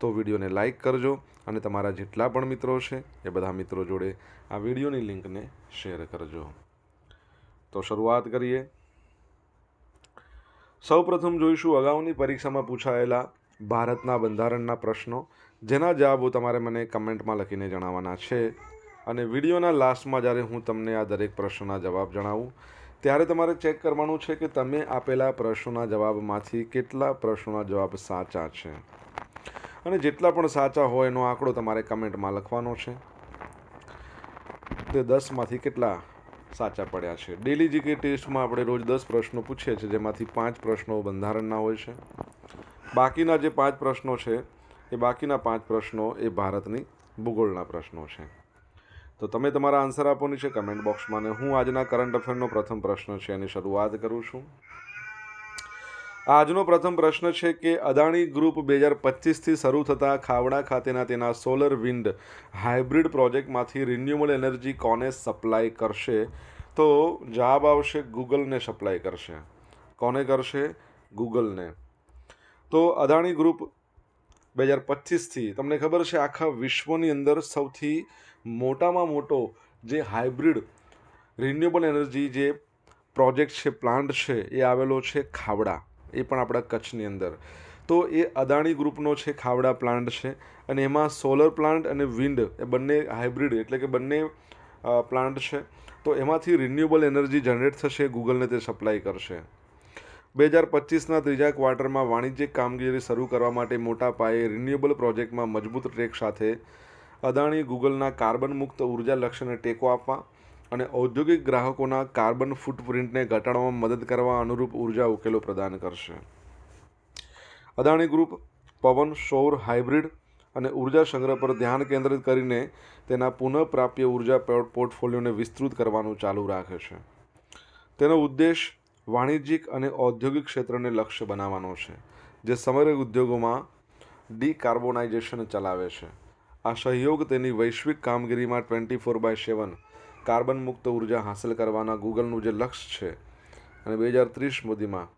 તો વિડીયોને લાઇક કરજો અને તમારા જેટલા પણ મિત્રો છે, એ બધા મિત્રો જોડે આ વિડીયોની લિંકને શેર કરજો. તો શરૂઆત કરીએ. સૌપ્રથમ જોઈશું અગાઉની પરીક્ષામાં પૂછાયેલા ભારતના બંધારણના પ્રશ્નો, જેના જવાબો તમારે મને કમેન્ટમાં લખીને જણાવવાના છે. અને વિડીયોના લાસ્ટમાં જ્યારે હું તમને આ દરેક પ્રશ્નોના જવાબ જણાવું, ત્યારે તમારે ચેક કરવાનું છે કે તમે આપેલા પ્રશ્નોના જવાબમાંથી કેટલા પ્રશ્નોના જવાબ સાચા છે. અને જેટલા પણ સાચા હોય એનો આંકડો તમારે કમેન્ટમાં લખવાનો છે. તે દસમાંથી કેટલા સાચા પડ્યા છે? ડેલી જીકે ટેસ્ટમાં આપણે રોજ દસ પ્રશ્નો પૂછીએ છીએ, જેમાંથી પાંચ પ્રશ્નો બંધારણના હોય છે. બાકીના જે પાંચ પ્રશ્નો છે, એ બાકીના પાંચ પ્રશ્નો એ ભારતની ભૂગોળના પ્રશ્નો છે. તો તમે તમારા આન્સર આપવાની છે કમેન્ટ બોક્સમાં અને હું આજના કરંટ અફેરનો પ્રથમ પ્રશ્ન છે, એની શરૂઆત કરું છું. આજનો પ્રથમ પ્રશ્ન છે કે અદાણી ગ્રુપ બે હજાર પચીસથી શરૂ થતા ખાવડા ખાતેના તેના સોલર વિન્ડ હાઇબ્રિડ પ્રોજેક્ટમાંથી રિન્યુએબલ એનર્જી કોને સપ્લાય કરશે? તો જવાબ આવશે ગૂગલને સપ્લાય કરશે. કોને કરશે? ગૂગલને. તો અદાણી ગ્રુપ બે હજાર પચીસથી તમને ખબર છે આખા વિશ્વની અંદર સૌથી મોટામાં મોટો જે હાઇબ્રિડ રિન્યુએબલ એનર્જી જે પ્રોજેક્ટ છે, પ્લાન્ટ છે, એ આવેલો છે ખાવડા. એ પણ આપણા કચ્છની અંદર. તો એ અદાણી ગ્રુપનો છે, ખાવડા પ્લાન્ટ છે અને એમાં સોલર પ્લાન્ટ અને વિન્ડ એ બંને હાઇબ્રિડ એટલે કે બંને પ્લાન્ટ છે. તો એમાંથી રિન્યુએબલ એનર્જી જનરેટ થશે, ગૂગલને તે સપ્લાય કરશે. બે હજાર પચીસના ત્રીજા ક્વાર્ટરમાં વાણિજ્યિક કામગીરી શરૂ કરવા માટે મોટા પાયે રિન્યુએબલ પ્રોજેક્ટમાં મજબૂત ટ્રેક સાથે અદાણી ગૂગલના કાર્બન મુક્ત ઊર્જા લક્ષ્યને ટેકો આપવા અને ઔદ્યોગિક ગ્રાહકોના કાર્બન ફૂટપ્રિન્ટને ઘટાડવામાં મદદ કરવા અનુરૂપ ઊર્જા ઉકેલો પ્રદાન કરશે. અદાણી ગ્રુપ પવન સૌર હાઇબ્રિડ અને ઊર્જા સંગ્રહ પર ધ્યાન કેન્દ્રિત કરીને તેના પુનઃપ્રાપ્ય ઊર્જા પોર્ટફોલિયોને વિસ્તૃત કરવાનું ચાલુ રાખે છે. તેનો ઉદ્દેશ વાણિજ્યિક અને ઔદ્યોગિક ક્ષેત્રને લક્ષ્ય બનાવવાનો છે, જે સમગ્ર ઉદ્યોગોમાં ડીકાર્બોનાઇઝેશન ચલાવે છે. આ સહયોગ તેની વૈશ્વિક કામગીરીમાં twenty four by seven carbon મુક્ત ઊર્જા હાંસલ કરવાના ગૂગલનું જે લક્ષ્ય છે અને બે હજાર ત્રીસ સુધીમાં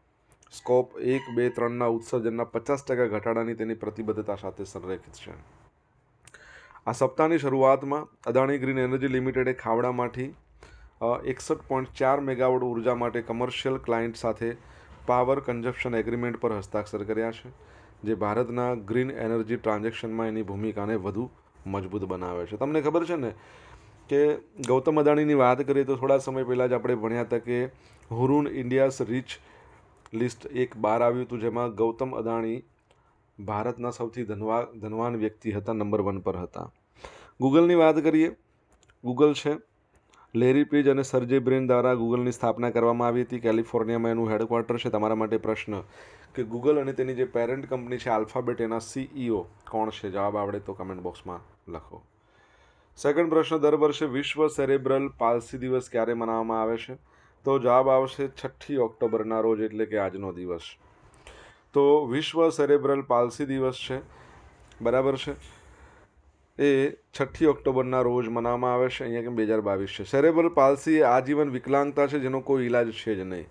સ્કોપ એક, બે, ત્રણના ઉત્સર્જનના પચાસ ટકા ઘટાડાની તેની પ્રતિબદ્ધતા સાથે સંરેખિત છે. આ સપ્તાહની શરૂઆતમાં અદાણી ગ્રીન એનર્જી લિમિટેડે ખાવડામાંથી એકસઠ પોઈન્ટ ચાર મેગાવોટ ઊર્જા માટે કમર્શિયલ ક્લાયન્ટ સાથે પાવર કન્ઝપ્શન એગ્રીમેન્ટ પર હસ્તાક્ષર કર્યા છે, જે ભારતના ગ્રીન એનર્જી ટ્રાન્ઝેક્શનમાં એની ભૂમિકાને વધુ મજબૂત બનાવે છે. તમને ખબર છે ને કે ગૌતમ અદાણીની વાત કરીએ તો થોડા સમય પહેલાં જ આપણે ભણ્યા હતા કે હુરુન ઇન્ડિયાસ રીચ લિસ્ટ એક બહાર આવ્યું હતું જેમાં ગૌતમ અદાણી ભારતના સૌથી ધનવા, ધનવાન વ્યક્તિ હતા, નંબર વન પર હતા. ગૂગલની વાત કરીએ, ગૂગલ છે. લેરી પેજ અને સર્જે બ્રેન દ્વારા ગૂગલની સ્થાપના કરવામાં આવી હતી. કેલિફોર્નિયામાં એનું હેડક્વાર્ટર છે. તમારા માટે પ્રશ્ન કે ગૂગલ અને તેની જે પેરેન્ટ કંપની છે, આલ્ફાબેટ, એના સીઈઓ કોણ છે? જવાબ આવડે તો કમેન્ટ બોક્સમાં લખો. સેકન્ડ પ્રશ્ન, દર વર્ષે વિશ્વ સેરેબ્રલ પાલસી દિવસ ક્યારે મનાવવામાં આવે છે? તો જવાબ આવશે છઠ્ઠી ઓક્ટોબરના રોજ, એટલે કે આજનો દિવસ. તો વિશ્વ સેરેબ્રલ પાલસી દિવસ છે. બરાબર છે? એ છઠ્ઠી ઓક્ટોબરના રોજ મનાવવામાં આવે છે. અહીંયા કે બે હજાર બાવીસ છે. સેરેબ્રલ પાલસી આજીવન વિકલાંગતા છે, જેનો કોઈ ઈલાજ છે જ નહીં.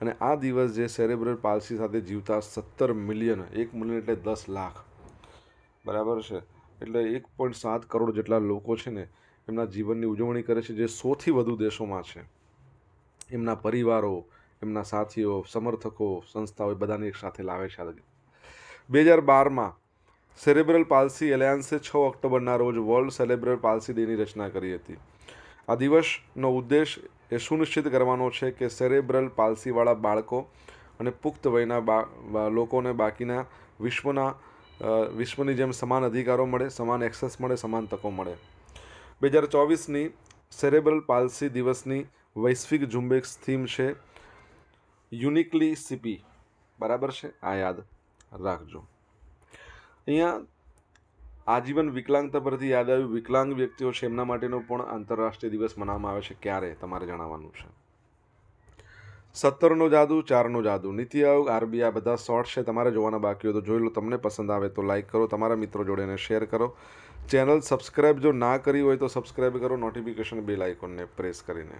અને આ દિવસ જે સેરેબ્રલ પાલસી સાથે જીવતા સત્તર મિલિયન, એક મિલિયન એટલે દસ લાખ. બરાબર છે? એટલે એક પોઈન્ટ સાત કરોડ જેટલા લોકો છે ને એમના જીવનની ઉજવણી કરે છે જે સૌથી વધુ દેશોમાં છે. એમના પરિવારો, એમના સાથીઓ, સમર્થકો, સંસ્થાઓ બધાને એક સાથે લાવે છે બે હજાર બારમાં સેરેબ્રલ પાલ્સી એલાયન્સે છ ઓક્ટોબરના રોજ વર્લ્ડ સેરેબ્રલ પાલ્સી ડેની રચના કરી હતી. આ દિવસનો ઉદ્દેશ એ સુનિશ્ચિત કરવાનો છે કે સેરેબ્રલ પાલ્સીવાળા બાળકો અને પુખ્ત વયના બા, લોકોને બાકીના વિશ્વના વિશ્વની જેમ સમાન અધિકારો મળે, સમાન એક્સેસ મળે, સમાન તકો મળે. બે હજાર ચોવીસની સેરેબ્રલ પાલ્સી દિવસની વૈશ્વિક ઝુંબેશ થીમ છે યુનિકલી સીપી બરાબર છે? આ યાદ રાખજો. અહીંયા આજીવન વિકલાંગતા પરથી યાદ આવ્યું. વિકલાંગ વ્યક્તિઓ છે, એમના માટેનો પણ આંતરરાષ્ટ્રીય દિવસ મનાવવામાં આવે છે. ક્યારે? તમારે જણાવવાનું છે. સત્તરનો જાદુ, ચારનો જાદુ. નીતિ આયોગ આરબી આ બધા શોર્ટ છે, તમારે જોવાના બાકી હોય તો જોઈ લો. તમને પસંદ આવે તો લાઈક કરો, તમારા મિત્રો જોડે એને શેર કરો. ચેનલ સબસ્ક્રાઇબ જો ના કરી હોય તો સબસ્ક્રાઇબ કરો નોટિફિકેશન બેલ આઇકોનને પ્રેસ કરીને.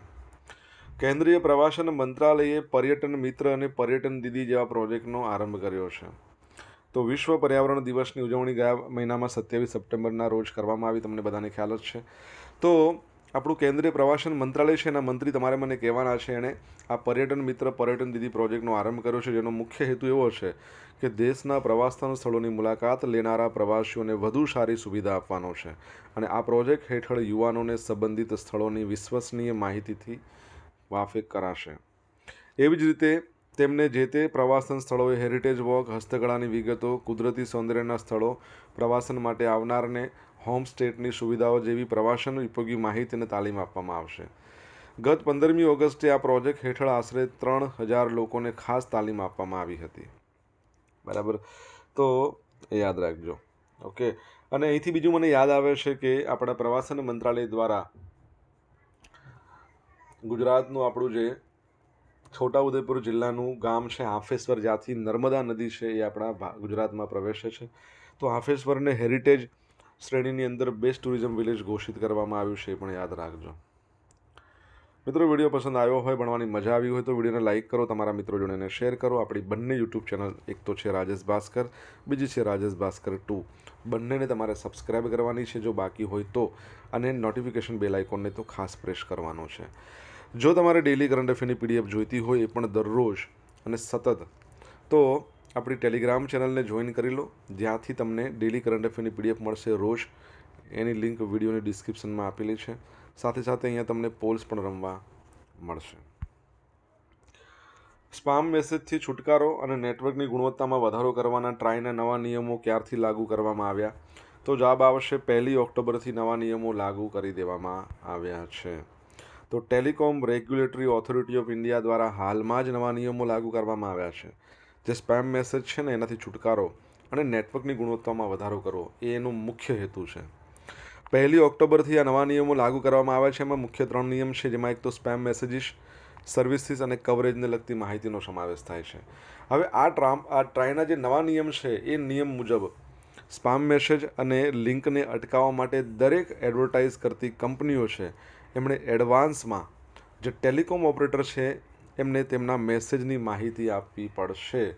કેન્દ્રીય પ્રવાસન મંત્રાલયે પર્યટન મિત્ર અને પર્યટન દીદી જેવા પ્રોજેક્ટનો આરંભ કર્યો છે. તો વિશ્વ પર્યાવરણ દિવસની ઉજવણી ગયા મહિનામાં સત્યાવીસ સપ્ટેમ્બરના રોજ કરવામાં આવી, તમને બધાને ખ્યાલ જ છે. તો આપણું કેન્દ્રીય પ્રવાસન મંત્રાલય છે, એના મંત્રી તમારે મને કહેવાના છે. એણે આ પર્યટન મિત્ર, પર્યટન દીદી પ્રોજેક્ટનો આરંભ કર્યો છે, જેનો મુખ્ય હેતુ એવો છે કે દેશના પ્રવાસન સ્થળોની મુલાકાત લેનારા પ્રવાસીઓને વધુ સારી સુવિધા આપવાનો છે. અને આ પ્રોજેક્ટ હેઠળ યુવાનોને સંબંધિત સ્થળોની વિશ્વસનીય માહિતીથી વાફેક કરાશે. એવી જ રીતે તેમને જે તે પ્રવાસન સ્થળોએ હેરિટેજ વોક હસ્તકળાની વિગતો, કુદરતી સૌંદર્યના સ્થળો, પ્રવાસન માટે આવનારને હોમ સ્ટેટની સુવિધાઓ જેવી પ્રવાસન ઉપયોગી માહિતી અને તાલીમ આપવામાં આવશે. ગત પંદરમી ઓગસ્ટે આ પ્રોજેક્ટ હેઠળ આશરે ત્રણ હજાર લોકોને ખાસ તાલીમ આપવામાં આવી હતી. બરાબર? તો યાદ રાખજો. ઓકે? અને અહીંથી બીજું મને યાદ આવે છે કે આપણા પ્રવાસન મંત્રાલય દ્વારા ગુજરાતનું આપણું જે છોટાઉદેપુર જિલ્લાનું ગામ છે, હાફેશ્વર, જ્યાંથી નર્મદા નદી છે એ આપણા ગુજરાતમાં પ્રવેશે છે. તો હાફેશ્વરને હેરિટેજ શ્રેણીની અંદર બેસ્ટ ટુરિઝમ વિલેજ ઘોષિત કરવામાં આવ્યું છે એ પણ યાદ રાખજો. મિત્રો, વીડિયો પસંદ આવ્યો હોય, ભણવાની મજા આવી હોય તો વિડીયોને લાઇક કરો, તમારા મિત્રો જોડે શેર કરો. આપણી બંને યુટ્યુબ ચેનલ એક તો છે રાજેશ ભાસ્કર, બીજી છે રાજેશ ભાસ્કર ટુ. બંનેને તમારે સબસ્ક્રાઇબ કરવાની છે, જો બાકી હોય તો. અને નોટિફિકેશન બેલ આઇકોનને તો ખાસ પ્રેસ કરવાનો છે. જો તમારે ડેલી કરંટ અફેરની પીડીએફ જોઈતી હોય એ પણ દરરોજ અને સતત, તો આપણી ટેલિગ્રામ ચેનલને જોઈન કરી લો. જ્યાંથી તમને ડેલી કરંટ અફેરની પીડીએફ મળશે રોજ. એની લિંક વિડીયોની ડિસ્ક્રિપ્શનમાં આપેલી છે. સાથે સાથે અહીંયા તમને પોલ્સ પણ રમવા મળશે. સ્પામ મેસેજથી છુટકારો અને નેટવર્કની ગુણવત્તામાં વધારો કરવાના ટ્રાયના નવા નિયમો ક્યારથી લાગુ કરવામાં આવ્યા? તો જવાબ આવશે પહેલી ઓક્ટોબરથી નવા નિયમો લાગુ કરી દેવામાં આવ્યા છે. તો telecom regulatory authority of India દ્વારા હાલમાં જ નવા નિયમો લાગુ કરવામાં આવ્યા છે. જે સ્પેમ મેસેજ છે ને, એનાથી છુટકારો અને નેટવર્કની ગુણવત્તામાં વધારો કરવો, એ એનો મુખ્ય હેતુ છે. પહેલી ઓક્ટોબરથી આ નવા નિયમો લાગુ કરવામાં આવ્યા છે. એમાં મુખ્ય ત્રણ નિયમ છે, જેમાં એક તો સ્પેમ મેસેજીસ સર્વિસીસ અને કવરેજને લગતી માહિતીનો સમાવેશ થાય છે. હવે આ ટ્રામ આ ટ્રાયના જે નવા નિયમ છે, એ નિયમ મુજબ સ્પામ મેસેજ અને લિંકને અટકાવવા માટે દરેક એડવર્ટાઇઝ કરતી કંપનીઓ છે, એમણે એડવાન્સમાં જે ટેલિકોમ ઓપરેટર છે એમને તેમના મેસેજની માહિતી આપવી પડશે.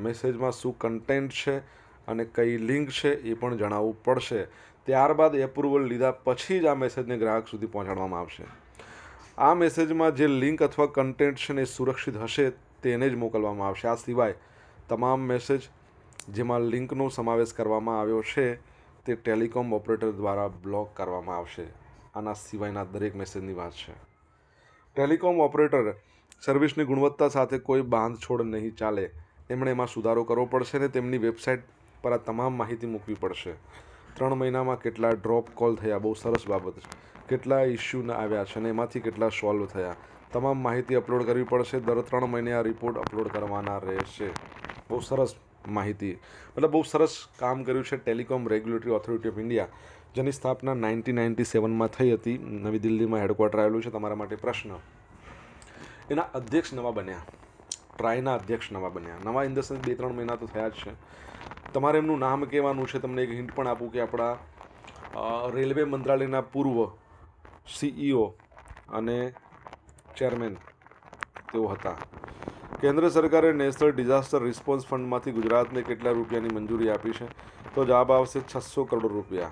મેસેજમાં શું કન્ટેન્ટ છે અને કઈ લિંક છે એ પણ જણાવવું પડશે. ત્યારબાદ એપ્રુવલ લીધા પછી જ આ મેસેજને ગ્રાહક સુધી પહોંચાડવામાં આવશે. આ મેસેજમાં જે લિંક અથવા કન્ટેન્ટ છે ને એ સુરક્ષિત હશે તેને જ મોકલવામાં આવશે. આ સિવાય તમામ મેસેજ જેમાં લિંકનો સમાવેશ કરવામાં આવ્યો છે તે ટેલિકોમ ઓપરેટર દ્વારા બ્લોક કરવામાં આવશે. આના સિવાયના દરેક મેસેજની વાત છે. ટેલિકોમ ઓપરેટર સર્વિસની ગુણવત્તા સાથે કોઈ બાંધછોડ નહીં ચાલે. એમણે એમાં સુધારો કરવો પડશે ને તેમની વેબસાઇટ પર આ તમામ માહિતી મૂકવી પડશે. ત્રણ મહિનામાં કેટલા ડ્રોપ કોલ થયા? બહુ સરસ બાબત છે. કેટલા ઇસ્યુ આવ્યા છે અને એમાંથી કેટલા સોલ્વ થયા? તમામ માહિતી અપલોડ કરવી પડશે. દર ત્રણ મહિને આ રિપોર્ટ અપલોડ કરવાના રહેશે. બહુ સરસ માહિતી. મતલબ બહુ સરસ કામ કર્યું છે telecom regulatory authority of India, જેની સ્થાપના નાઇન્ટીન નાઇન્ટી સેવનમાં થઈ હતી. નવી દિલ્હીમાં હેડક્વાર્ટર આવેલું છે. તમારા માટે પ્રશ્ન. એના અધ્યક્ષ નવા બન્યા. ટ્રાયના અધ્યક્ષ નવા બન્યા. નવા ઇન ધ બે ત્રણ મહિના તો થયા જ છે. તમારે એમનું નામ કહેવાનું છે, તમને એક હિન્ટ પણ આપું કે આપણા રેલવે મંત્રાલયના પૂર્વ સીઈઓ અને ચેરમેન તેઓ હતા. કેન્દ્ર સરકારે નેશનલ ડિઝાસ્ટર રિસ્પોન્સ ફંડમાંથી ગુજરાતને કેટલા રૂપિયાની મંજૂરી આપી છે? તો જવાબ આવશે છસો કરોડ રૂપિયા.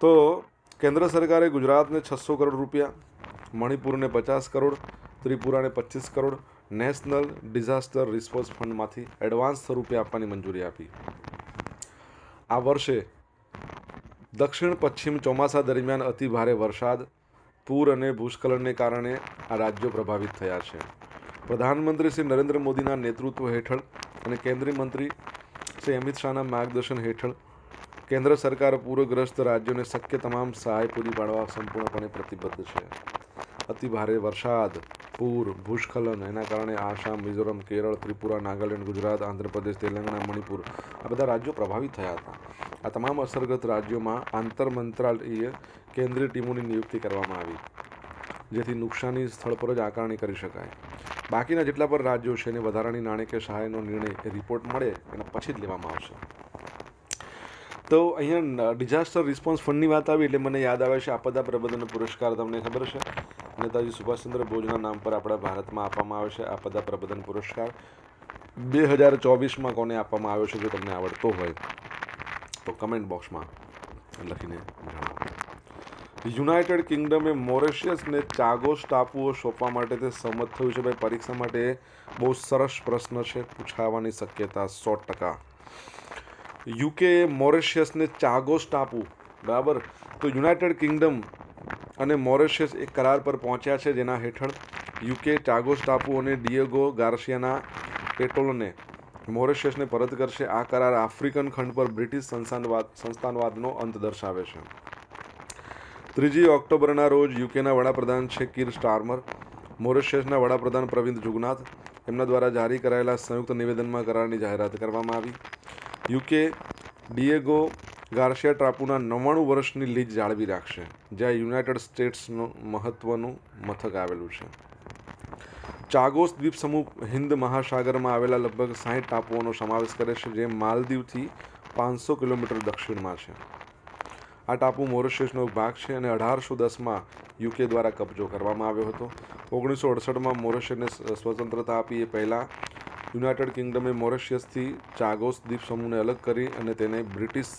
તો કેન્દ્ર સરકારે ગુજરાતને છસો કરોડ રૂપિયા મણિપુરને પચાસ કરોડ, ત્રિપુરાને પચીસ કરોડ, નેશનલ ડિઝાસ્ટર રિસ્પોન્સ ફંડમાંથી એડવાન્સ સ્વરૂપે આપવાની મંજૂરી આપી. આ વર્ષે દક્ષિણ પશ્ચિમ ચોમાસા દરમિયાન અતિ ભારે વરસાદ, પૂર અને ભૂસ્ખલનને કારણે આ રાજ્યો પ્રભાવિત થયા છે. પ્રધાનમંત્રી શ્રી નરેન્દ્ર મોદીના નેતૃત્વ હેઠળ અને કેન્દ્રીય મંત્રી શ્રી અમિત શાહના માર્ગદર્શન હેઠળ કેન્દ્ર સરકાર પૂરગ્રસ્ત રાજ્યોને શક્ય તમામ સહાય પૂરી પાડવા સંપૂર્ણપણે પ્રતિબદ્ધ છે. અતિ ભારે વરસાદ, પૂર, ભૂસ્ખલન, એના કારણે આસામ, મિઝોરમ, કેરળ, ત્રિપુરા, નાગાલેન્ડ, ગુજરાત, આંધ્રપ્રદેશ, તેલંગાણા, મણિપુર આ બધા રાજ્યો પ્રભાવિત થયા હતા. આ તમામ અસરગ્રસ્ત રાજ્યોમાં આંતર મંત્રાલયીય કેન્દ્રીય ટીમોની નિયુક્તિ કરવામાં આવી, જેથી નુકસાની સ્થળ પર જ આકારણી કરી શકાય. બાકીના જેટલા પણ રાજ્યો છે એને વધારાની નાણાકીય સહાયનો નિર્ણય રિપોર્ટ મળે એના પછી જ લેવામાં આવશે. તો અહીંયા ડિઝાસ્ટર રિસ્પોન્સ ફંડની વાત આવી એટલે મને યાદ આવે છે આપદા પ્રબંધન પુરસ્કાર, તમને ખબર છે? નેતાજી સુભાષચંદ્ર બોઝના નામ પર આપણા ભારતમાં આપવામાં આવે છે આપદા પ્રબંધન પુરસ્કાર. બે હજાર ચોવીસમાં કોને આપવામાં આવ્યો છે, જો તમને આવડતો હોય, તો કમેન્ટ બોક્સમાં લખીને જણાવો. યુનાઇટેડ કિંગડમે મોરેશિયસને ચાગોસ ટાપુઓ સોંપવા માટે તે સંમત થયું છે. ભાઈ, પરીક્ષા માટે બહુ સરસ પ્રશ્ન છે, પૂછાવાની શક્યતા સો ટકા. યુકે મોરેશિયસને ચાગોસ ટાપુ બરાબર? તો યુનાઇટેડ કિંગડમ અને મોરેશિયસ એક કરાર પર પહોંચ્યા છે જેના હેઠળ યુકે ચાગોસ ટાપુ અને ડિયેગો ગાર્સિયાના પેટોલને મોરેશિયસને પરત કરશે. આ કરાર આફ્રિકન ખંડ પર બ્રિટિશ સંસ્થાનવાદ સંસ્થાનવાદનો અંત દર્શાવે છે. ત્રીજી ઓક્ટોબરના રોજ યુકેના વડાપ્રધાન છે કીર સ્ટાર્મર, મોરેશિયસના વડાપ્રધાન પ્રવિંદ જુગનાથ, એમના દ્વારા જારી કરાયેલા સંયુક્ત નિવેદનમાં કરારની જાહેરાત કરવામાં આવી. યુકે ડિયેગો ગાર્સિયા ટાપુના નવ્વાણું વર્ષની લીજ જાળવી રાખશે, જ્યાં યુનાઇટેડ સ્ટેટ્સનું મહત્ત્વનું મથક આવેલું છે. ચાગોસ દ્વીપ સમૂહ હિન્દ મહાસાગરમાં આવેલા લગભગ સાહીઠ ટાપુઓનો સમાવેશ કરે છે, જે માલદીવથી પાંચસો કિલોમીટર દક્ષિણમાં છે. આ ટાપુ મોરિશિયસનો ભાગ છે અને અઢારસો દસમાં યુકે દ્વારા કબજો કરવામાં આવ્યો હતો. ઓગણીસો અડસઠમાં મોરિશિયસને સ્વતંત્રતા આપી એ પહેલાં યુનાઇટેડ કિંગડમે મોરિશિયસથી ચાગોસ દ્વીપ સમૂહને અલગ કરી અને તેને બ્રિટિશ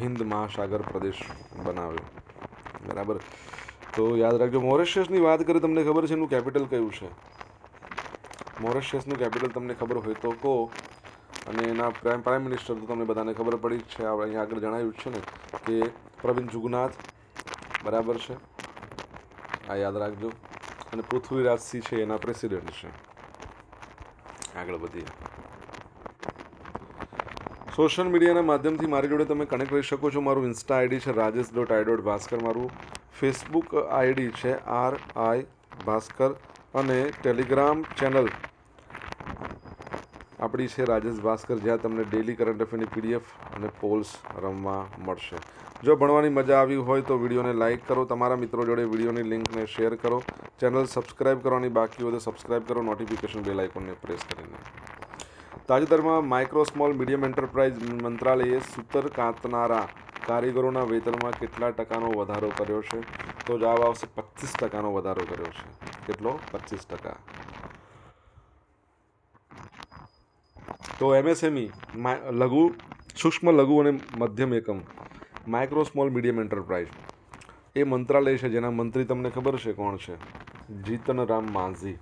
હિન્દ મહાસાગર પ્રદેશ બનાવ્યો. બરાબર? તો યાદ રાખજો, મોરિશિયસની વાત કરીએ તમને ખબર છે એનું કેપિટલ કયું છે? મોરિશિયસનું કેપિટલ તમને ખબર હોય તો કહો. અને એના પ્રાઇમ પ્રાઇમ મિનિસ્ટર તો તમને બધાને ખબર પડી જ છે. આપણે અહીંયા આગળ જણાવ્યું છે ને કે પ્રવીણ જુગનાથ. બરાબર છે? આ યાદ રાખજો. અને પૃથ્વીરાજ સિંહ છે એના પ્રેસિડેન્ટ છે. આગળ વધીએ. સોશિયલ મીડિયાના માધ્યમથી મારી જોડે તમે કનેક્ટ કરી શકો છો. મારું ઇન્સ્ટા આઈડી છે Rajesh dot I dot Bhaskar. મારું ફેસબુક આઈડી છે આર આઈ ભાસ્કર અને ટેલિગ્રામ ચેનલ આપણી છે રાજેશ ભાસ્કર. જ્યાં તમને ડેલી કરંટ અફેરની પીડીએફ અને પોલ્સ રમવા મળશે. જો ભણવાની મજા આવી હોય તો વિડીયોને લાઇક કરો. તમારા મિત્રો જોડે વિડીયોની લિંકને શેર કરો. ચેનલ સબસ્ક્રાઇબ કરવાની બાકી હોય તો સબસ્ક્રાઇબ કરો. નોટિફિકેશન બેલ આઇકોનને પ્રેસ કરીને. તાજેતરમાં માઇક્રો સ્મોલ મીડિયમ એન્ટરપ્રાઇઝ મંત્રાલયે સૂતર કાંતનારા કારીગરોના વેતનમાં કેટલા ટકાનો વધારો કર્યો છે? તો જવાબ આવશે પચીસ ટકાનો વધારો કર્યો છે. કેટલો? પચીસ ટકા. તો એમએસએમઈ લઘુ, સૂક્ષ્મ, લઘુ અને મધ્યમ એકમ, માઇક્રો સ્મોલ મીડિયમ એન્ટરપ્રાઇઝ. એ મંત્રાલય છે જેના મંત્રી તમને ખબર છે કોણ છે? જીતન રામ માંઝી.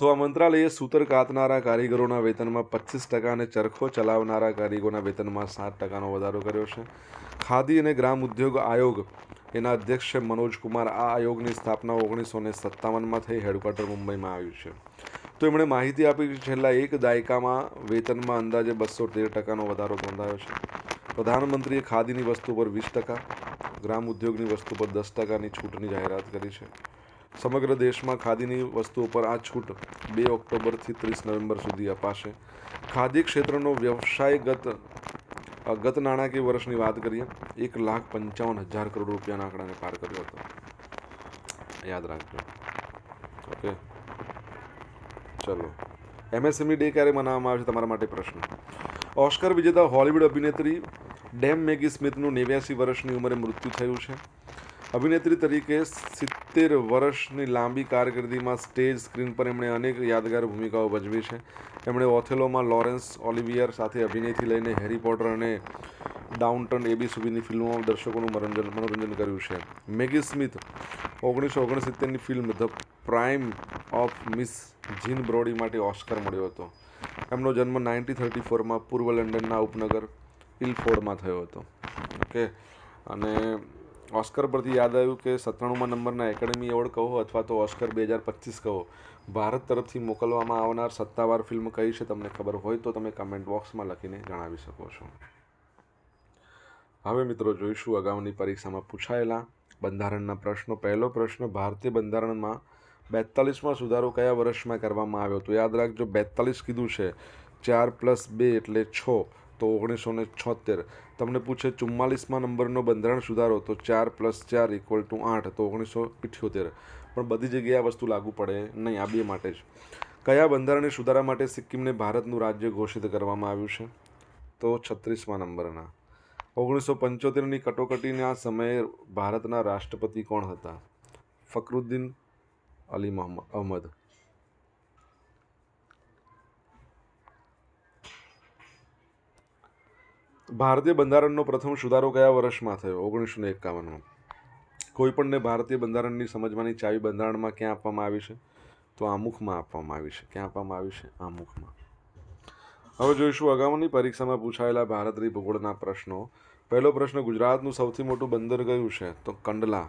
તો આ મંત્રાલયે સૂતર કાતનારા કારીગરોના વેતનમાં પચીસ ટકા અને ચરખો ચલાવનારા કારીગરોના વેતનમાં સાત ટકાનો વધારો કર્યો છે. ખાદી અને ગ્રામ ઉદ્યોગ આયોગ, એના અધ્યક્ષ છે મનોજ કુમાર, આ આયોગની સ્થાપના ઓગણીસો ને સત્તાવનમાં થઈ હેડક્વાર્ટર મુંબઈમાં આવ્યું છે. તો એમણે માહિતી આપી કે છેલ્લા એક દાયકામાં વેતનમાં અંદાજે બસો તેર ટકાનો વધારો નોંધાયો છે. પ્રધાનમંત્રીએ ખાદીની વસ્તુ પર વીસ ટકા, ગ્રામ ઉદ્યોગની વસ્તુ પર દસ ટકાની છૂટની જાહેરાત કરી છે. સમગ્ર દેશમાં ખાદીની વસ્તુઓ પર આ છૂટ બે ઓક્ટોબરથી ત્રીસ નવેમ્બર સુધી અપાશે. ખાદી ક્ષેત્રનો વ્યવસાયગત ગત નાણાકીય વર્ષની વાત કરીએ, એક લાખ પંચાવન હજાર કરોડ રૂપિયાના આંકડાને પાર કર્યો હતો. યાદ રાખજો. ઓકે? ચલો. એમએસએમઈ ડે ક્યારે મનાવવામાં આવે છે તમારા માટે પ્રશ્ન. ઓસ્કર વિજેતા હોલિવૂડ અભિનેત્રી ડેમ મેગી સ્મિથનું નેવ્યાસી વર્ષની ઉંમરે મૃત્યુ થયું છે. અભિનેત્રી તરીકે સિત્તેર વર્ષની લાંબી કારકિર્દીમાં સ્ટેજ સ્ક્રીન પર એમણે અનેક યાદગાર ભૂમિકાઓ ભજવી છે. એમણે ઓથેલોમાં લોરેન્સ ઓલિવિયર સાથે અભિનયથી લઈને હેરી પોટર અને ડાઉનટન એબી સુધીની ફિલ્મોમાં દર્શકોનું મનોરંજન મનોરંજન કર્યું છે. મેગી સ્મિથ, ઓગણીસો ઓગણસિત્તેરની film the prime of Miss Jean Brodie માટે ઓસ્કર મળ્યો હતો. એમનો જન્મ નાઇન્ટી થર્ટી ફોરમાં પૂર્વ લંડનના ઉપનગર ઇલફોર્ડમાં થયો હતો. ઓકે? અને ઓસ્કર પરથી યાદ આવ્યું કે સત્તાણુંમાં નંબરના એકેડમી એવોર્ડ કહો અથવા તો ઓસ્કર બે હજાર પચીસ કહો, ભારત તરફથી મોકલવામાં આવનાર સત્તાવાર ફિલ્મ કઈ છે તમને ખબર હોય તો તમે કમેન્ટ બોક્સમાં લખીને જણાવી શકો છો. હવે મિત્રો જોઈશું અગાઉની પરીક્ષામાં પૂછાયેલા બંધારણના પ્રશ્નો. પહેલો પ્રશ્ન, ભારતીય બંધારણમાં બેતાલીસમાં સુધારો કયા વર્ષમાં કરવામાં આવ્યો તો યાદ રાખજો, બેતાલીસ કીધું છે. ચાર પ્લસ બે એટલે છ. તો ઓગણીસો ને છોતેર તમને પૂછે ચુમ્માલીસમાં નંબરનો બંધારણ સુધારો તો ચાર પ્લસ ચાર ઇક્વલ ટુ આઠ, તો ઓગણીસો ઇઠ્યોતેર પણ બધી જગ્યાએ આ વસ્તુ લાગુ પડે નહીં, આ બે માટે જ. કયા બંધારણને સુધારા માટે સિક્કિમને ભારતનું રાજ્ય ઘોષિત કરવામાં આવ્યું છે? તો છત્રીસમાં નંબરના. ઓગણીસો પંચોતેરની કટોકટીના સમયે ભારતના રાષ્ટ્રપતિ કોણ હતા? ફકરુદ્દીન અલી અહમદ. ભારતીય બંધારણનો પ્રથમ સુધારો કયા વર્ષમાં થયો? ઓગણીસો ને એકાવનમાં. કોઈપણને ભારતીય બંધારણની સમજવાની ચાવી બંધારણમાં ક્યાં આપવામાં આવી છે? તો આમુખમાં આપવામાં આવી છે. ક્યાં આપવામાં આવી છે? આમુખમાં હવે જોઈશું અગાઉની પરીક્ષામાં પૂછાયેલા ભારતની ભૂગોળના પ્રશ્નો. પહેલો પ્રશ્ન, ગુજરાતનું સૌથી મોટું બંદર કયું છે? તો કંડલા.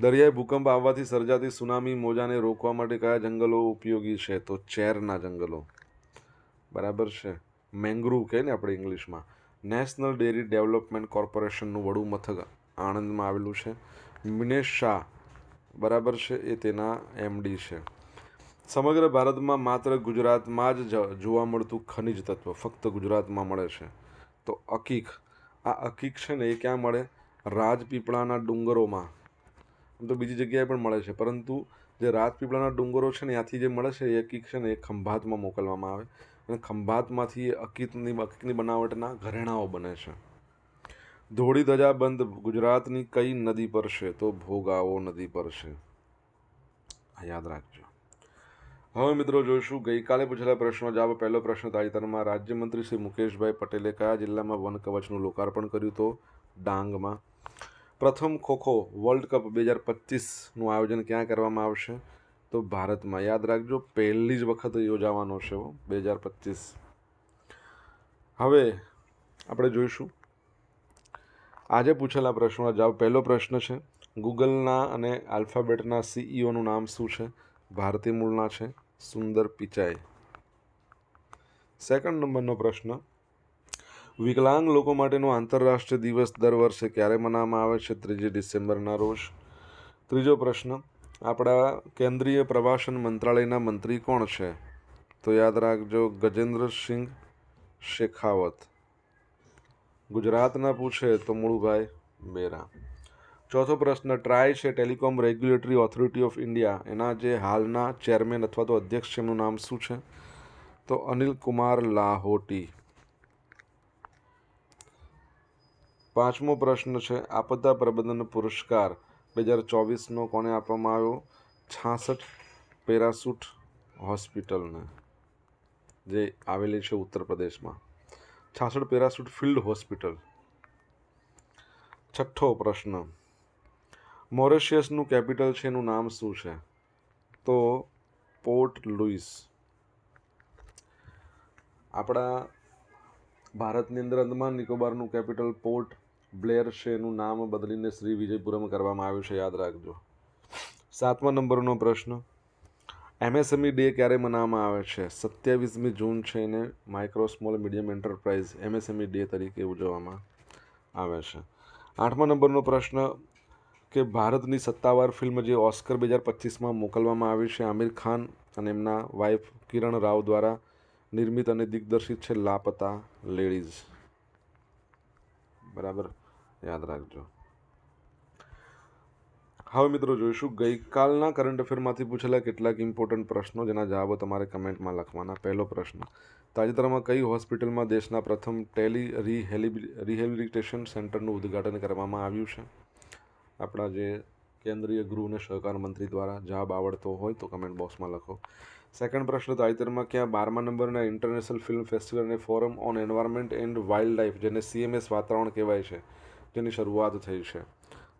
દરિયાઈ ભૂકંપ આવવાથી સર્જાતી સુનામી મોજાને રોકવા માટે કયા જંગલો ઉપયોગી છે? તો ચેરના જંગલો. બરાબર છે. મેંગ્રુવ કહે ને આપણે ઇંગ્લિશમાં. નેશનલ ડેરી ડેવલપમેન્ટ કોર્પોરેશનનું વડું મથક આણંદમાં આવેલું છે. મિનેશ શાહ, બરાબર છે, એ તેના એમડી છે. સમગ્ર ભારતમાં માત્ર ગુજરાતમાં જ જોવા મળતું ખનિજ તત્વ ફક્ત ગુજરાતમાં મળે છે. તો અકીક, આ અકીક છે ને એ ક્યાં મળે? રાજપીપળાના ડુંગરોમાં. તો બીજી જગ્યાએ પણ મળે છે, પરંતુ જે રાજપીપળાના ડુંગરો છે ને, ત્યાંથી જે મળે છે એ અકીક છે ને એ ખંભાતમાં મોકલવામાં આવે. અને ખંભાતમાંથી અકીતની અકીકની બનાવટના ઘરેણાઓ બને છે. ધોળી ધજાબંધ ગુજરાતની કઈ નદી પર છે તો ભોગાવો નદી પર છે. આ યાદ રાખજો. હવે મિત્રો જોઈશું, ગઈકાલે પૂછેલા પ્રશ્નો જવાબ. પહેલો પ્રશ્ન, તાજેતરમાં રાજ્યમંત્રી શ્રી મુકેશભાઈ પટેલે કયા જિલ્લામાં વન કવચનું લોકાર્પણ કર્યું તો? ડાંગમાં. પ્રથમ ખોખો વર્લ્ડ કપ બે હજાર પચીસનું આયોજન ક્યાં કરવામાં આવશે? તો ભારતમાં યાદ રાખજો, પહેલી જ વખત યોજાવાનો છે બે હજાર પચીસ. હવે આપણે જોઈશું. આજે પૂછેલા પ્રશ્નોના જવાબ પહેલો પ્રશ્ન છે, ગૂગલના અને આલ્ફાબેટના સીઈઓનું નામ શું છે? ભારતીય મૂળના છે, સુંદર પિચાઈ. સેકન્ડ નંબરનો પ્રશ્ન, વિકલાંગ લોકો માટેનો આંતરરાષ્ટ્રીય દિવસ દર વર્ષે ક્યારે મનાવવામાં આવે છે? ત્રીજી ડિસેમ્બરના રોજ. ત્રીજો પ્રશ્ન આપણા કેન્દ્રીય પ્રવાસન મંત્રાલયના મંત્રી કોણ છે? તો યાદ રાખજો ગજેન્દ્રસિંહ શેખાવત. ગુજરાતના પૂછે તો મૂળભાઈ બેરા. ચોથો પ્રશ્ન, ટ્રાય છે telecom regulatory authority of India. એના જે હાલના ચેરમેન અથવા તો અધ્યક્ષ છે, એમનું નામ શું છે? તો અનિલ કુમાર લાહોટી. પાંચમો પ્રશ્ન છે, આપદા પ્રબંધન પુરસ્કાર. બે હજાર ચોવીસનો કોને આપવામાં આવ્યો? છાસઠ પેરાસૂટ હોસ્પિટલને, જે આવેલી છે ઉત્તર પ્રદેશમાં. છાસઠ પેરાસૂટ ફિલ્ડ હોસ્પિટલ. છઠ્ઠો પ્રશ્ન. મોરેશિયસનું કેપિટલ છે એનું નામ શું છે? તો પોર્ટ લુઈસ આપણા ભારતની અંદર અંદમાન નિકોબારનું કેપિટલ પોર્ટ બ્લેર એનું નામ બદલીને શ્રી વિજયપુરમ કરવામાં આવ્યું છે, યાદ રાખજો. સાતમા નંબરનો પ્રશ્ન. એમએસએમઈ ડે ક્યારે મનાવવામાં આવે છે? સત્યાવીસમી જૂન છે એને micro small medium enterprise MSME day તરીકે ઉજવવામાં આવે છે. આઠમા નંબરનો પ્રશ્ન કે ભારતની સત્તાવાર ફિલ્મ જે ઓસ્કર બે હજાર પચીસમાં મોકલવામાં આવી છે, આમિર ખાન અને એમના વાઇફ કિરણ રાવ દ્વારા નિર્મિત અને દિગ્દર્શિત છે, લાપતા લેડીઝ. બરાબર? યાદ રાખજો. હવે મિત્રો જોઈશું, ગઈકાલના કરંટ અફેરમાંથી પૂછેલા કેટલાક ઇમ્પોર્ટન્ટ પ્રશ્નો, જેના જવાબો તમારે કમેન્ટમાં લખવાના. પહેલો પ્રશ્ન, તાજેતરમાં કઈ હોસ્પિટલમાં દેશના પ્રથમ ટેલી રિહેબિલિટેશન સેન્ટરનું ઉદ્ઘાટન કરવામાં આવ્યું છે? આપણા જે કેન્દ્રીય ગૃહ અને સહકાર મંત્રી દ્વારા જવાબ આવડતો હોય તો કમેન્ટ બોક્સમાં લખો. સેકન્ડ પ્રશ્ન, તાજેતરમાં ક્યાં બારમા નંબરના ઇન્ટરનેશનલ ફિલ્મ ફેસ્ટિવલ અને forum on environment and wild life જેને સીએમએસ વાતાવરણ કહેવાય છે? જેની શરૂઆત થઈ છે.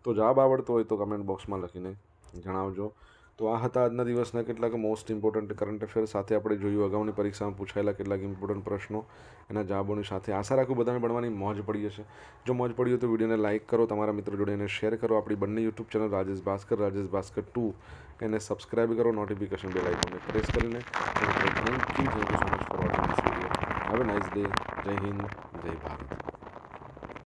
તો જવાબ આવડતો હોય તો કમેન્ટ બોક્સમાં લખીને જણાવજો. તો આ હતા આજના દિવસના કેટલાક મોસ્ટ ઇમ્પોર્ટન્ટ કરંટ અફેર સાથે આપણે જોયું. અગાઉની પરીક્ષામાં પૂછાયેલા કેટલાક ઇમ્પોર્ટન્ટ પ્રશ્નો. એના જવાબોની સાથે આશા રાખું બધાને ભણવાની મોજ પડી હશે. જો મોજ પડી હોય તો વિડીયોને લાઇક કરો, તમારા મિત્રો જોડે એને શેર કરો. આપણી બંને YouTube channel Rajesh Bhaskar Rajesh Bhaskar two. એને સબસ્ક્રાઇબ કરો નોટિફિકેશન બેલ આઇકોનને પ્રેસ કરીને. Thank you thank you so much for watching have a nice day Jai Hind Jai Bharat